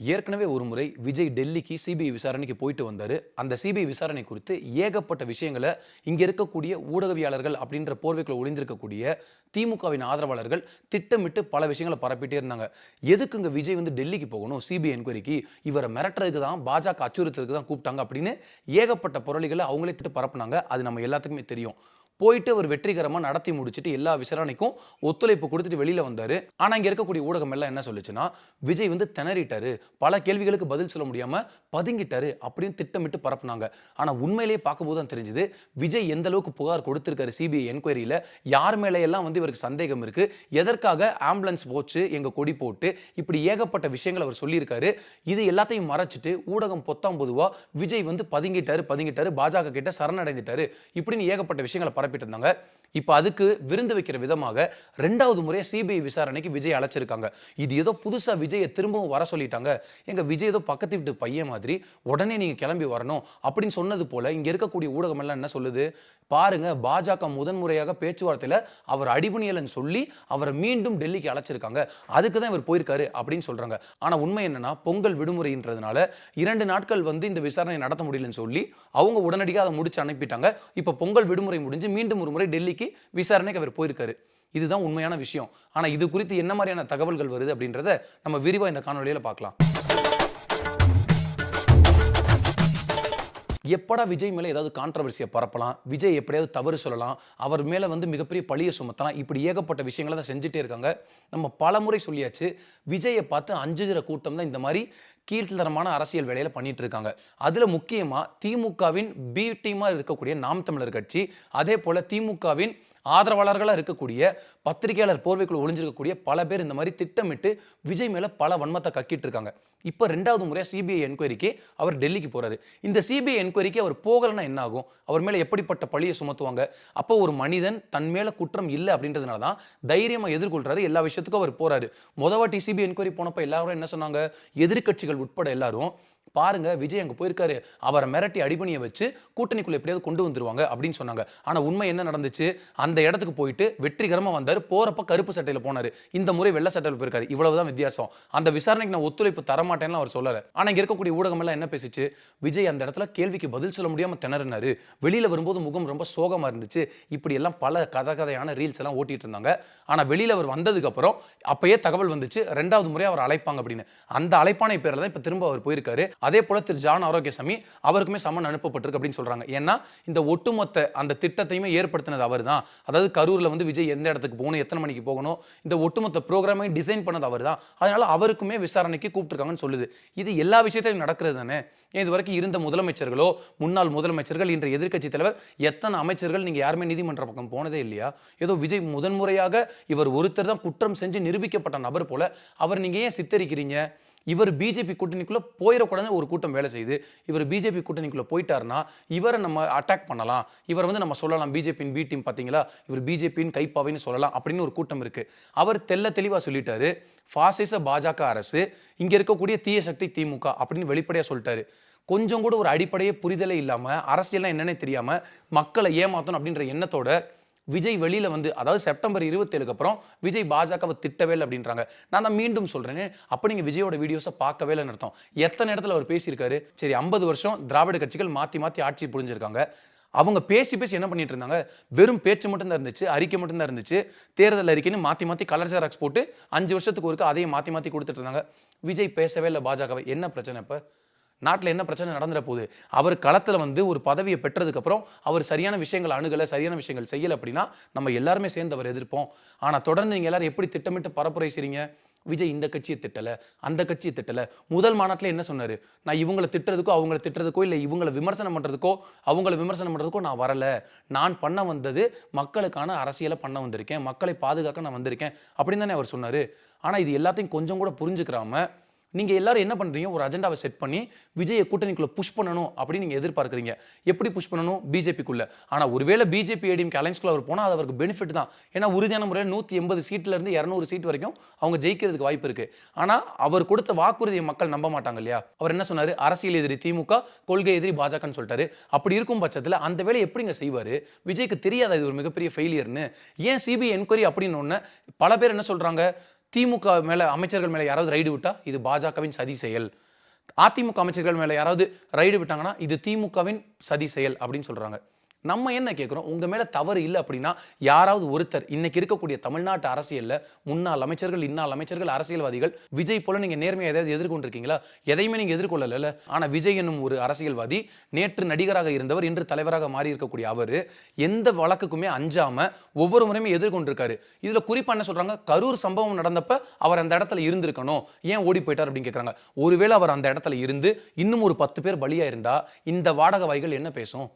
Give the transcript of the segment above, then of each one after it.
ஏற்கனவே ஒரு முறை விஜய் டெல்லிக்கு சிபிஐ விசாரணைக்கு போயிட்டு வந்தார். அந்த சிபிஐ விசாரணை குறித்து ஏகப்பட்ட விஷயங்களை இங்கே இருக்கக்கூடிய ஊடகவியாளர்கள் அப்படின்ற போர்வைக்குள்ள ஒளிந்திருக்கக்கூடிய திமுகவின் ஆதரவாளர்கள் திட்டமிட்டு பல விஷயங்களை பரப்பிட்டே இருந்தாங்க. எதுக்குங்க விஜய் வந்து டெல்லிக்கு போகணும்? சிபிஐ என்கொயரிக்கு இவரை மிரட்டுறதுக்கு தான் பாஜக அச்சுறுத்தலுக்கு தான் கூப்பிட்டாங்க அப்படின்னு ஏகப்பட்ட புரளிகளை அவங்களே திட்டு பரப்புனாங்க. அது நம்ம எல்லாத்துக்குமே தெரியும். போயிட்டு அவர் வெற்றிகரமாக நடத்தி முடிச்சுட்டு எல்லா விசாரணைக்கும் ஒத்துழைப்பு கொடுத்துட்டு வெளியில் வந்தார். ஆனால் இங்கே இருக்கக்கூடிய ஊடகம் எல்லாம் என்ன சொல்லுச்சுன்னா விஜய் வந்து திணறிட்டாரு. பல கேள்விகளுக்கு பதில் சொல்ல முடியாமல் பதுங்கிட்டாரு அப்படின்னு திட்டமிட்டு பரப்புனாங்க. ஆனால் உண்மையிலேயே பார்க்கும்போது தான் தெரிஞ்சுது விஜய் எந்த அளவுக்கு புகார் கொடுத்துருக்காரு சிபிஐ என்கொயரியில்? யார் மேலே எல்லாம் வந்து இவருக்கு சந்தேகம் இருக்குது எதற்காக ஆம்புலன்ஸ் போச்சு எங்கள் கொடி போட்டு? இப்படி ஏகப்பட்ட விஷயங்கள் அவர் சொல்லியிருக்காரு. இது எல்லாத்தையும் மறைச்சிட்டு ஊடகம் பொத்தாம் பொதுவாக விஜய் வந்து பதுங்கிட்டாரு பதுங்கிட்டாரு பாஜக கிட்ட சரணடைந்துட்டாரு. இப்படின்னு ஏகப்பட்ட விஷயங்களை பரப்பிட்டு இருந்தாங்க இப்போ அதுக்கு விருந்து வைக்கிற விதமாக ரெண்டாவது முறையாக சிபிஐ விசாரணைக்கு விஜய் அழைச்சிருக்காங்க. இது ஏதோ புதுசாக விஜயை திரும்பவும் வர சொல்லிட்டாங்க. எங்கள் விஜய் ஏதோ பக்கத்து வீட்டு பையன் மாதிரி உடனே நீங்கள் கிளம்பி வரணும். அப்படின்னு சொன்னது போல் இங்கே இருக்கக்கூடிய ஊடகம் எல்லாம் என்ன சொல்லுது? பாருங்க பாஜக முதன்முறையாக பேச்சுவார்த்தையில் அவர் அடிபணியலன்னு சொல்லி அவரை மீண்டும் டெல்லிக்கு அழைச்சிருக்காங்க. அதுக்கு தான் இவர் போயிருக்காரு அப்படின்னு சொல்றாங்க. ஆனால் உண்மை என்னன்னா பொங்கல் விடுமுறைன்றதுனால இரண்டு நாட்கள் வந்து இந்த விசாரணை நடத்த முடியலன்னு சொல்லி அவங்க உடனடியாக அதை முடிச்சு அனுப்பிட்டாங்க. இப்போ பொங்கல் விடுமுறை முடிஞ்சு மீண்டும் ஒரு முறை டெல்லிக்கு விசாரணைக்கு அவர் போயிருக்காரு. இதுதான் உண்மையான விஷயம். ஆனால் இது குறித்து என்ன மாதிரியான தகவல்கள் வருது அப்படின்றத நம்ம விரிவாக இந்த காணொலியில் பார்க்கலாம். எப்படா விஜய் மேலே ஏதாவது கான்ட்ரவர்சியை பரப்பலாம்? விஜய் எப்படியாவது தவறு சொல்லலாம். அவர் மேலே வந்து மிகப்பெரிய பழியை சுமத்தலாம். இப்படி ஏகப்பட்ட விஷயங்களை தான் செஞ்சுட்டே இருக்காங்க. நம்ம பல முறை சொல்லியாச்சு. விஜயை பார்த்து அஞ்சுகிற கூட்டம் தான் இந்த மாதிரி கீழ்த்தரமான அரசியல் வேலையில் பண்ணிட்டு இருக்காங்க. அதில் முக்கியமாக திமுகவின் பி டீமாக இருக்கக்கூடிய நாம் தமிழர் கட்சி அதே போல் திமுகவின் ஆதரவாளர்களாக இருக்கக்கூடிய பத்திரிகையாளர் போர்வைக்குள் ஒளிஞ்சிருக்கக்கூடிய பல பேர் இந்த மாதிரி திட்டமிட்டு விஜய் மேலே பல வன்மத்தை கக்கிட்டு இருக்காங்க. இப்போ ரெண்டாவது முறையாக சிபிஐ என்கொயரிக்கு அவர் டெல்லிக்கு போகிறாரு இந்த சிபிஐ என்கொயரிக்கு அவர் போகலைன்னா என்ன ஆகும் அவர் மேலே எப்படிப்பட்ட பழியை சுமத்துவாங்க? அப்போ ஒரு மனிதன் தன் மேலே குற்றம் இல்லை அப்படின்றதுனால தான் தைரியமாக எதிர்கொள்கிறாரு எல்லா விஷயத்துக்கும் அவர் போகிறாரு மொதல் வாட்டி சிபிஐ என்கொயரி போனப்போ எல்லாரும் என்ன சொன்னாங்க? எதிர்க்கட்சிகள் உட்பட எல்லாரும் பாருங்க விஜய் அங்கே போயிருக்காரு. அவரை மிரட்டி அடிபணியை வச்சு கூட்டணிக்குள்ள எப்படியாவது கொண்டு வந்துருவாங்க அப்படின்னு சொன்னாங்க. ஆனால் உண்மை என்ன நடந்துச்சு? அந்த இடத்துக்கு போயிட்டு வெற்றிகரமாக வந்தார். போறப்ப கருப்பு சட்டையில் போனார். இந்த முறை வெள்ளை சட்டையில் போயிருக்காரு. இவ்வளவுதான் வித்தியாசம். அந்த விசாரணைக்கு நான் ஒத்துழைப்பு வரமாட்டேன்னு அவர் சொல்லலை. ஆனால் இங்கே இருக்கக்கூடிய ஊடகம் எல்லாம் என்ன பேசிச்சு? விஜய் அந்த இடத்துல கேள்விக்கு பதில் சொல்ல முடியாமல் திணறினாரு. வெளியில் வரும்போது முகம் ரொம்ப சோகமாக இருந்துச்சு. இப்படி எல்லாம் பல கதை கதையான ரீல்ஸ் எல்லாம் ஓட்டிட்டு இருந்தாங்க. ஆனால் வெளியில் அவர் வந்ததுக்கப்புறம் அப்பயே தகவல் வந்துச்சு. ரெண்டாவது முறை அவர் அழைப்பாங்க அப்படின்னு. அந்த அழைப்பானை பேரில் தான் இப்போ திரும்ப அவர் போயிருக்காரு. அதே போல் திரு ஜான் ஆரோக்கியசாமி அவருக்குமே சமன் அனுப்பப்பட்டிருக்கு அப்படின்னு சொல்கிறாங்க ஏன்னா இந்த ஒட்டுமொத்த அந்த திட்டத்தையுமே ஏற்படுத்தினது அவர் தான் அதாவது கரூரில் வந்து விஜய் எந்த இடத்துக்கு போகணும் எத்தனை மணிக்கு போகணும் இந்த ஒட்டுமொத்த ப்ரோக்ராமையும் டிசைன் பண்ணது அவர் தான் அதனால் அவருக்குமே விசாரணைக்கு கூப்பிட்டுருக்காங்கன்னு சொல்லுது. இது எல்லா விஷயத்திலும் நடக்கிறது தானே? ஏன் இது வரைக்கும் இருந்த முதலமைச்சர்களோ முன்னாள் முதலமைச்சர்கள் இன்ற எதிர்க்கட்சி தலைவர் எத்தனை அமைச்சர்கள் நீங்க யாருமே நீதிமன்ற பக்கம் போனதே இல்லையா? ஏதோ விஜய் முதன்முறையாக இவர் ஒருத்தர் தான் குற்றம் செஞ்சு நிரூபிக்கப்பட்ட நபர் போல. அவர் நீங்க ஏன் சித்தரிக்கிறீங்க? இவர் பிஜேபி கூட்டணிக்குள்ளே போயிடக்கூடாதுன்னு ஒரு கூட்டம் வேலை செய்யுது. இவர் பிஜேபி கூட்டணிக்குள்ளே போயிட்டாருன்னா இவரை நம்ம அட்டாக் பண்ணலாம். இவரை வந்து நம்ம சொல்லலாம் பிஜேபியின் பி டீம் பார்த்தீங்களா? இவர் பிஜேபியின் கைப்பாவைன்னு சொல்லலாம் அப்படின்னு ஒரு கூட்டம் இருக்குது அவர் தெல்ல தெளிவாக சொல்லிட்டாரு ஃபாசிச பாஜக அரசு இங்கே இருக்கக்கூடிய தீய சக்தி திமுக அப்படின்னு வெளிப்படையாக சொல்லிட்டாரு. கொஞ்சம் கூட ஒரு அடிப்படையே புரிதலே இல்லாமல் அரசியல்லாம் என்னன்னே தெரியாமல் மக்களை ஏமாற்றணும் அப்படின்ற எண்ணத்தோட விஜய் வெளியில் வந்து அதாவது செப்டம்பர் இருபத்தேழுக்கு அப்புறம் விஜய் பாஜகவை திட்டவே இல்லை அப்படின்றாங்க. நான் தான் மீண்டும் சொல்கிறேன் அப்போ நீங்கள் விஜயோட வீடியோஸை பார்க்கவே இல்லைன்னு அர்த்தம். எத்தனை இடத்துல அவர் பேசியிருக்காரு? சரி ஐம்பது வருஷம் திராவிட கட்சிகள் மாற்றி மாற்றி ஆட்சி புரிஞ்சிருக்காங்க. அவங்க பேசி பேசி என்ன பண்ணிட்டு இருந்தாங்க? வெறும் பேச்சு மட்டும்தான் இருந்துச்சு அறிக்கை மட்டும்தான் இருந்துச்சு. தேர்தல் அறிக்கைன்னு மாத்தி மாத்தி கலர் ஜெராக்ஸ் போட்டு அஞ்சு வருஷத்துக்கு ஒருக்க அதையும் மாத்தி மாத்தி கொடுத்துட்டு இருந்தாங்க. விஜய் பேசவே இல்லை பாஜகவை. என்ன பிரச்சனை இப்போ? நாட்டில் என்ன பிரச்சனை நடந்துட போகுது அவர் களத்தில் வந்து ஒரு பதவியை பெற்றதுக்கப்புறம் அவர் சரியான விஷயங்கள் அணுகலை சரியான விஷயங்கள் செய்யலை அப்படின்னா நம்ம எல்லாருமே சேர்ந்து அவர் எதிர்ப்போம். ஆனால் தொடர்ந்து நீங்கள் எல்லாரும் எப்படி திட்டமிட்டு பரப்புரை செய்றீங்க? விஜய் இந்த கட்சியை திட்டலை அந்த கட்சியை திட்டலை. முதல் மாநாட்டில் என்ன சொன்னார்? நான் இவங்களை திட்டுறதுக்கோ அவங்கள திட்டுறதுக்கோ இல்லை இவங்களை விமர்சனம் பண்ணுறதுக்கோ அவங்கள விமர்சனம் பண்ணுறதுக்கோ நான் வரலை. நான் பண்ண வந்தது மக்களுக்கான அரசியலை பண்ண வந்திருக்கேன். மக்களை பாதுகாக்க நான் வந்திருக்கேன் அப்படின்னு தானே அவர் சொன்னார். ஆனால் இது எல்லாத்தையும் கொஞ்சம் கூட புரிஞ்சுக்கிறாம நீங்கள் எல்லாரும் என்ன பண்ணுறீங்க ஒரு அஜெண்டாவை செட் பண்ணி விஜயை கூட்டணிக்குள்ளே புஷ் பண்ணணும் அப்படின்னு நீங்கள் எதிர்பார்க்குறீங்க. எப்படி புஷ் பண்ணணும்? பிஜேபிக்குள்ளே ஆனால் ஒருவேளை பிஜேபி ஏடிஎம் அலைன்ஸ்குள்ள அவர் போனால் அது அவருக்கு பெனிஃபிட் தான். ஏன்னா உறுதியான முறையில் நூற்றி எண்பது சீட்லேருந்து இரநூறு சீட் வரைக்கும் அவங்க ஜெயிக்கிறதுக்கு வாய்ப்பு இருக்குது ஆனால் அவர் கொடுத்த வாக்குறுதியை மக்கள் நம்ப மாட்டாங்க இல்லையா? அவர் என்ன சொன்னார்? அரசியல் எதிரி திமுக கொள்கை எதிரி பாஜகன்னு சொல்லிட்டாரு. அப்படி இருக்கும் பட்சத்தில் அந்த வேலை எப்படிங்க செய்வார்? விஜய்க்கு தெரியாத இது ஒரு மிகப்பெரிய ஃபெயிலியர்னு ஏன் சிபிஐ என்கொயரி அப்படின்னு ஒன்று பல பேர் என்ன சொல்கிறாங்க திமுக மேலே அமைச்சர்கள் மேலே யாராவது ரைடு விட்டால் இது பாஜகவின் சதி செயல். அதிமுக அமைச்சர்கள் மேலே யாராவது ரைடு விட்டாங்கன்னா இது திமுகவின் சதி செயல் அப்படின்னு சொல்கிறாங்க நம்ம என்ன கேட்குறோம் உங்கள் மேலே தவறு இல்லை அப்படின்னா யாராவது ஒருத்தர் இன்னைக்கு இருக்கக்கூடிய தமிழ்நாட்டு அரசியலில் முன்னாள் அமைச்சர்கள் இன்னால் அமைச்சர்கள் அரசியல்வாதிகள் விஜய் போல நீங்கள் நேர்மையாக எதாவது எதிர்கொண்டிருக்கீங்களா? எதையுமே நீங்கள் எதிர்கொள்ளல ஆனால் விஜய் என்னும் ஒரு அரசியல்வாதி நேற்று நடிகராக இருந்தவர் இன்று தலைவராக மாறி இருக்கக்கூடிய அவர் எந்த வழக்குக்குமே அஞ்சாமல் ஒவ்வொரு முறையுமே எதிர்கொண்டிருக்காரு. இதில் குறிப்பாக என்ன சொல்கிறாங்க கரூர் சம்பவம் நடந்தப்ப அவர் அந்த இடத்துல இருந்திருக்கணும். ஏன் ஓடி போயிட்டார் அப்படின்னு கேட்குறாங்க ஒருவேளை அவர் அந்த இடத்துல இருந்து இன்னும் ஒரு பத்து பேர் பலியாக இருந்தால் இந்த வாடகை வாய்கள் என்ன பேசும்?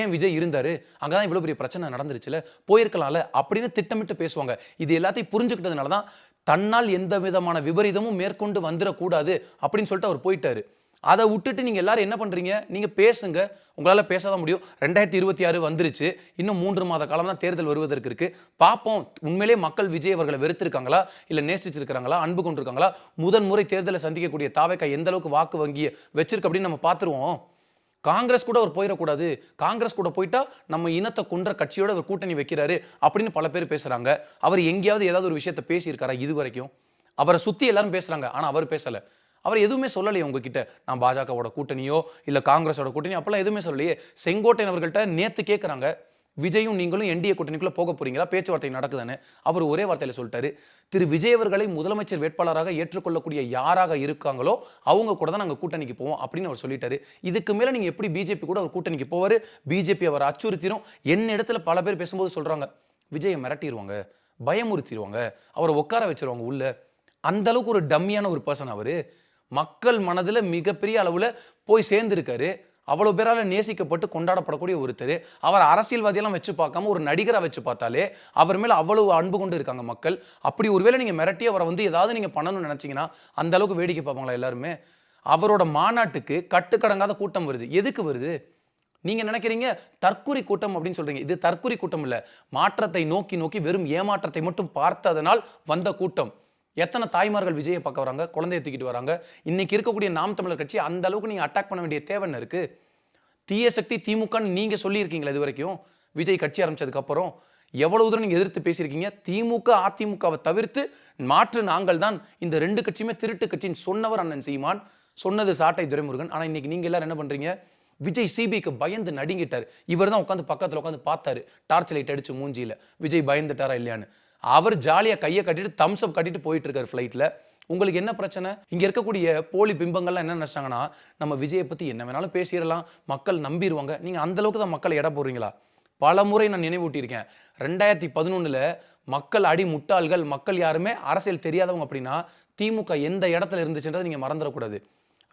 ஏன் விஜய் இருந்தாரு? அங்கதான் இவ்வளோ பெரிய பிரச்சனை நடந்துருச்சுல? போயிருக்கலாம்ல? அப்படின்னு திட்டமிட்டு பேசுவாங்க. இது எல்லாத்தையும் புரிஞ்சுக்கிட்டதுனால தான் தன்னால் எந்த விதமான விபரீதமும் மேற்கொண்டு வந்துடக்கூடாது அப்படின்னு சொல்லிட்டு அவர் போயிட்டாரு. அதை விட்டுட்டு நீங்கள் எல்லாரும் என்ன பண்ணுறீங்க நீங்கள் பேசுங்க. உங்களால் பேசாத முடியும். ரெண்டாயிரத்தி இருபத்தி ஆறு வந்துருச்சு. இன்னும் மூன்று மாத காலம் தான் தேர்தல் வருவதற்கு இருக்குது பார்ப்போம். உண்மையிலே மக்கள் விஜய் அவர்களை வெறுத்திருக்காங்களா? இல்லை நேசிச்சிருக்கிறாங்களா? அன்பு கொண்டிருக்காங்களா? முதன் முறை தேர்தலை சந்திக்கக்கூடிய தாவேக்கா எந்த அளவுக்கு வாக்கு வங்கியை வச்சிருக்கு அப்படின்னு நம்ம பார்த்துருவோம். காங்கிரஸ் கூட அவர் போயிடக்கூடாது காங்கிரஸ் கூட போயிட்டா நம்ம இனத்தை கொன்ற கட்சியோட அவர் கூட்டணி வைக்கிறாரு அப்படின்னு பல பேர் பேசுறாங்க. அவர் எங்கேயாவது ஏதாவது ஒரு விஷயத்த பேசியிருக்காரா இது வரைக்கும்? அவரை சுத்தி எல்லாரும் பேசுறாங்க ஆனா அவர் பேசல. அவர் எதுவுமே சொல்லலையே உங்ககிட்ட. நான் பாஜகவோட கூட்டணியோ இல்ல காங்கிரஸோட கூட்டணியோ அப்பெல்லாம் எதுவுமே சொல்லலையே. செங்கோட்டையன் அவர்கள்ட்ட நேத்து கேட்குறாங்க விஜயும் நீங்களும் என்டிஏ கூட்டணிக்குள்ளே போக போறீங்களா? பேச்சுவார்த்தை நடக்குதுன்னு அவர் ஒரே வார்த்தையில் சொல்லிட்டாரு. திரு விஜய் அவர்களை முதலமைச்சர் வேட்பாளராக ஏற்றுக்கொள்ளக்கூடிய யாராக இருக்காங்களோ அவங்க கூட தான் நாங்கள் கூட்டணிக்கு போவோம் அப்படின்னு அவர் சொல்லிட்டாரு. இதுக்கு மேலே நீங்கள் எப்படி பிஜேபி கூட அவர் கூட்டணிக்கு போவார்? பிஜேபி அவர் அச்சுறுத்திரும். என்ன இடத்துல பல பேர் பேசும்போது சொல்கிறாங்க விஜயை மிரட்டிடுவாங்க பயமுறுத்திடுவாங்க அவரை உட்கார வச்சிருவாங்க உள்ள. அந்த அளவுக்கு ஒரு டம்மியான ஒரு பர்சன் அவர். மக்கள் மனதில் மிகப்பெரிய அளவில் போய் சேர்ந்துருக்காரு. அவ்வளோ பேரால் நேசிக்கப்பட்டு கொண்டாடப்படக்கூடிய ஒருத்தர். அவர் அரசியல்வாதியெல்லாம் வச்சு பார்க்காம ஒரு நடிகராக வச்சு பார்த்தாலே அவர் மேலே அவ்வளவு அன்பு கொண்டு இருக்காங்க மக்கள். அப்படி ஒருவேளை நீங்கள் மிரட்டி அவரை வந்து ஏதாவது நீங்கள் பண்ணணும்னு நினச்சிங்கன்னா அந்த அளவுக்கு வேடிக்கை பார்ப்பாங்களா எல்லாருமே? அவரோட மாநாட்டுக்கு கட்டுக்கடங்காத கூட்டம் வருது. எதுக்கு வருது? நீங்கள் நினைக்கிறீங்க தற்குறி கூட்டம் அப்படின்னு சொல்கிறீங்க இது தற்குறி கூட்டம் இல்லை. மாற்றத்தை நோக்கி நோக்கி வெறும் ஏமாற்றத்தை மட்டும் பார்த்ததனால் வந்த கூட்டம். எத்தனை தாய்மார்கள் விஜயை பார்க்க வராங்க குழந்தைய தூக்கிட்டு வராங்க? இன்னைக்கு இருக்கக்கூடிய நாம் தமிழர் கட்சி அந்த அளவுக்கு நீங்க அட்டாக் பண்ண வேண்டிய தேவை என்ன இருக்கு? தீய சக்தி திமுகன்னு நீங்க சொல்லியிருக்கீங்களா இது வரைக்கும். விஜய் கட்சி ஆரம்பிச்சதுக்கு அப்புறம் எவ்வளவு தூரம் நீங்க எதிர்த்து பேசியிருக்கீங்க? திமுக அதிமுகவை தவிர்த்து மாற்று நாங்கள் தான் இந்த ரெண்டு கட்சியுமே திருட்டு கட்சின்னு சொன்னவர் அண்ணன் சீமான் சொன்னது சாட்டை துரைமுருகன். ஆனா இன்னைக்கு நீங்க எல்லாரும் என்ன பண்றீங்க? விஜய் சிபிக்கு பயந்து நடுங்கிட்டார். இவர் தான் உட்காந்து பக்கத்துல உட்காந்து பார்த்தாரு. டார்ச் லைட் அடிச்சு மூஞ்சியில. விஜய் பயந்துட்டாரா இல்லையான்னு. அவர் ஜாலியாக கையை கட்டிட்டு தம்ஸ் அப் கட்டிட்டு போயிட்டு இருக்காரு ஃப்ளைட்ல உங்களுக்கு என்ன பிரச்சனை? இங்கே இருக்கக்கூடிய போலி பிம்பங்கள்லாம் என்ன நினச்சாங்கன்னா நம்ம விஜயை பற்றி என்ன வேணாலும் பேசிடலாம். மக்கள் நம்பிடுவாங்க நீங்கள் அந்தளவுக்கு தான் மக்களை இட போடுறீங்களா? பல முறை நான் நினைவூட்டியிருக்கேன். ரெண்டாயிரத்தி பதினொன்றில் மக்கள் அடி முட்டாள்கள் மக்கள் யாருமே அரசியல் தெரியாதவங்க அப்படின்னா திமுக எந்த இடத்துல இருந்துச்சுன்றதை நீங்கள் மறந்துடக்கூடாது.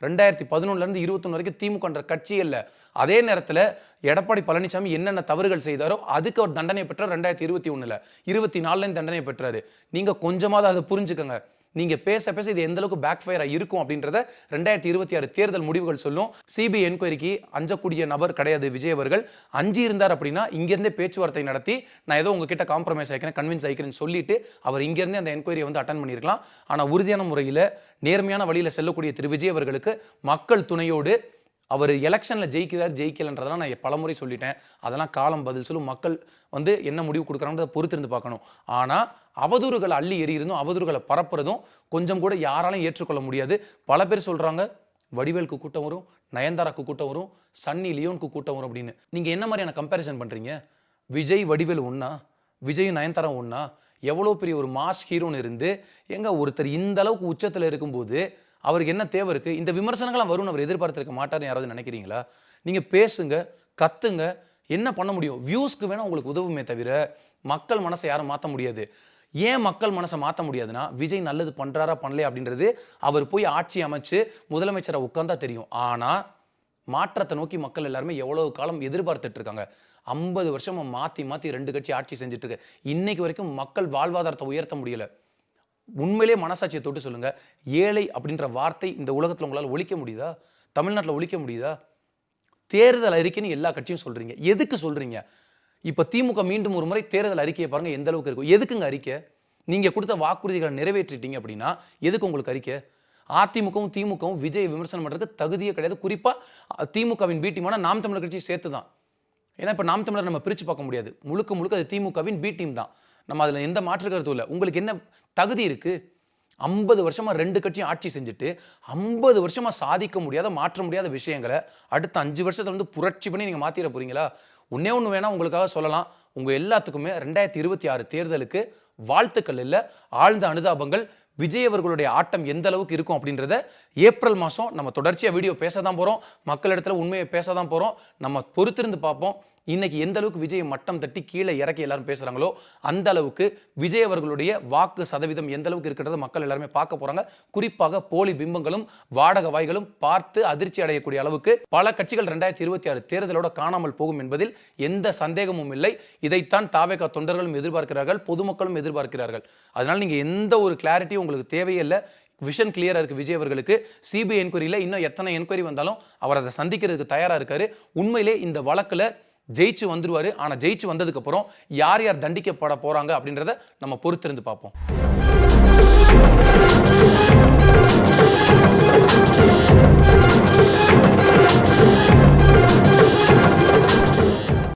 ரெண்டாயிரத்தி பதினொன்றுலேருந்து இருபத்தொன்று இருபத்தொன்னு வரைக்கும் திமுகன்ற கட்சி இல்லை அதே நேரத்தில் எடப்பாடி பழனிசாமி என்னென்ன தவறுகள் செய்தாரோ அதுக்கு அவர் தண்டனை பெற்றார் ரெண்டாயிரத்தி இருபத்தி ஒன்றில் இருபத்தி நாலுலேருந்து தண்டனை பெற்றாரு. நீங்கள் கொஞ்சமாவது அதை புரிஞ்சுக்கங்க. நீங்கள் பேச பேச இது எந்த அளவுக்கு பேக் ஃபயராக இருக்கும் அப்படின்றத ரெண்டாயிரத்தி இருபத்தி ஆறு தேர்தல் முடிவுகள் சொல்லும். சிபிஐ என்கொயரிக்கு அஞ்சக்கூடிய நபர் கிடையாது விஜய் அவர்கள். அஞ்சு இருந்தார் அப்படின்னா இங்கேருந்தே பேச்சுவார்த்தை நடத்தி நான் ஏதோ உங்ககிட்ட காம்ப்ரமைஸ் ஆகிக்கிறேன் கன்வின்ஸ் ஆகிக்கிறேன்னு சொல்லிட்டு அவர் இங்கேருந்தே அந்த என்கொயரியை வந்து அட்டன் பண்ணியிருக்கலாம். ஆனால் உறுதியான முறையில் நேர்மையான வழியில் செல்லக்கூடிய திரு விஜய் அவர்களுக்கு மக்கள் துணையோடு அவர் எலெக்ஷனில் ஜெயிக்கிறார் ஜெயிக்கலன்றதெல்லாம் நான் பலமுறை சொல்லிட்டேன். அதெல்லாம் காலம் பதில் சொல்லும். மக்கள் வந்து என்ன முடிவு கொடுக்குறாங்கன்றத பொறுத்திருந்து பார்க்கணும். ஆனால் அவதூறுகளை அள்ளி எறிகிறதும் அவதூறுகளை பரப்புறதும் கொஞ்சம் கூட யாராலும் ஏற்றுக்கொள்ள முடியாது. பல பேர் சொல்கிறாங்க வடிவேலுக்கு கூட்டம் வரும் நயன்தாராக்கு கூட்டம் வரும் சன்னி லியோனுக்கு கூட்டம் வரும் அப்படின்னு. நீங்கள் என்ன மாதிரியான கம்பேரிசன் பண்ணுறீங்க விஜய் வடிவேலு ஒன்றா விஜய் நயன்தாரா ஒன்றா எவ்வளோ பெரிய ஒரு மாஸ் ஹீரோன்னு இருந்து எங்கே ஒருத்தர் இந்த அளவுக்கு உச்சத்தில் இருக்கும்போது அவருக்கு என்ன தேவை இருக்குது இந்த விமர்சனங்கள்லாம் வரும்னு அவர் எதிர்பார்த்திருக்க மாட்டார்னு யாராவது நினைக்கிறீங்களா? நீங்கள் பேசுங்க கத்துங்க என்ன பண்ண முடியும்? வியூஸ்க்கு வேணால் உங்களுக்கு உதவுமே தவிர மக்கள் மனசை யாரும் மாற்ற முடியாது. ஏன் மக்கள் மனசை மாற்ற முடியாதுன்னா விஜய் நல்லது பண்ணுறாரா பண்ணலையா அப்படின்றது அவர் போய் ஆட்சி அமைச்சு முதலமைச்சரை உட்காந்தா தெரியும். ஆனால் மாற்றத்தை நோக்கி மக்கள் எல்லாருமே எவ்வளவு காலம் எதிர்பார்த்துட்டு இருக்காங்க ஐம்பது வருஷமா மாற்றி மாற்றி ரெண்டு கட்சி ஆட்சி செஞ்சுட்டு இருக்கு இன்னைக்கு வரைக்கும் மக்கள் வாழ்வாதாரத்தை உயர்த்த முடியலை. உண்மையிலே மனசாட்சியை தொட்டு சொல்லுங்க. ஏழை அப்படின்ற வார்த்தை இந்த உலகத்தில் உங்களால் ஒழிக்க முடியுதா? தமிழ்நாட்டில் ஒழிக்க முடியுதா? தேர்தல் அறிக்கைன்னு எல்லா கட்சியும் சொல்கிறீங்க எதுக்கு சொல்கிறீங்க இப்போ திமுக மீண்டும் ஒரு முறை தேர்தல் அறிக்கையை பாருங்கள் எந்த அளவுக்கு இருக்கும். எதுக்குங்க அறிக்கை? நீங்கள் கொடுத்த வாக்குறுதிகளை நிறைவேற்றிட்டீங்க அப்படின்னா எதுக்கு உங்களுக்கு அறிக்கை? அதிமுகவும் திமுகவும் விஜய் விமர்சனம் பண்ணுறதுக்கு தகுதியே கிடையாது. குறிப்பாக திமுகவின் பி டீமான நாம் தமிழர் கட்சி சேர்த்து தான் ஏன்னா இப்போ நாம் தமிழர் நம்ம பிரித்து பார்க்க முடியாது. முழுக்க முழுக்க அது திமுகவின் பி டீம் தான். நம்ம அதில் எந்த மாற்று கருத்தும் இல்லை. உங்களுக்கு என்ன தகுதி இருக்குது ஐம்பது வருஷமாக ரெண்டு கட்சியும் ஆட்சி செஞ்சுட்டு ஐம்பது வருஷமாக சாதிக்க முடியாத மாற்ற முடியாத விஷயங்களை அடுத்த அஞ்சு வருஷத்தில் வந்து புரட்சி பண்ணி நீங்கள் மாற்றிட போகிறீங்களா ஒன்றே ஒன்று வேணால் உங்களுக்காக சொல்லலாம். உங்கள் எல்லாத்துக்குமே ரெண்டாயிரத்தி இருபத்தி ஆறு தேர்தலுக்கு வாழ்த்துக்கள் இல்லை ஆழ்ந்த அனுதாபங்கள் விஜய் அவர்களுடைய ஆட்டம் எந்த அளவுக்கு இருக்கும் அப்படின்றத ஏப்ரல் மாதம் நம்ம தொடர்ச்சியாக வீடியோ பேச தான் போகிறோம் மக்களிடத்துல உண்மையை பேச தான் போகிறோம் நம்ம பொறுத்திருந்து பார்ப்போம். இன்னைக்கு எந்த அளவுக்கு விஜய் மட்டம் தட்டி கீழே இறக்கி எல்லாரும் பேசுறாங்களோ அந்த அளவுக்கு விஜய் அவர்களுடைய வாக்கு சதவீதம் எந்த அளவுக்கு இருக்கிறத மக்கள் எல்லாருமே பார்க்க போறாங்க. குறிப்பாக போலி பிம்பங்களும் வாடக வாய்களும் பார்த்து அதிர்ச்சி அடையக்கூடிய அளவுக்கு பல கட்சிகள் ரெண்டாயிரத்தி இருபத்தி ஆறு தேர்தலோட காணாமல் போகும் என்பதில் எந்த சந்தேகமும் இல்லை. இதைத்தான் தாவேகா தொண்டர்களும் எதிர்பார்க்கிறார்கள் பொதுமக்களும் எதிர்பார்க்கிறார்கள். அதனால நீங்க எந்த ஒரு கிளாரிட்டியும் உங்களுக்கு தேவையே இல்லை. விஷன் கிளியராக இருக்குது விஜய் அவர்களுக்கு. சிபிஐ என்கொயரியில் இன்னும் எத்தனை என்கொயரி வந்தாலும் அவர் அதை சந்திக்கிறதுக்கு தயாராக இருக்காரு. உண்மையிலே இந்த வழக்கில் ஜெயிச்சு வந்துடுவார் ஆனால் ஜெயிச்சு வந்ததுக்கப்புறம் யார் யார் தண்டிக்கப்பட போகிறாங்க அப்படின்றத நம்ம பொறுத்திருந்து பார்ப்போம்.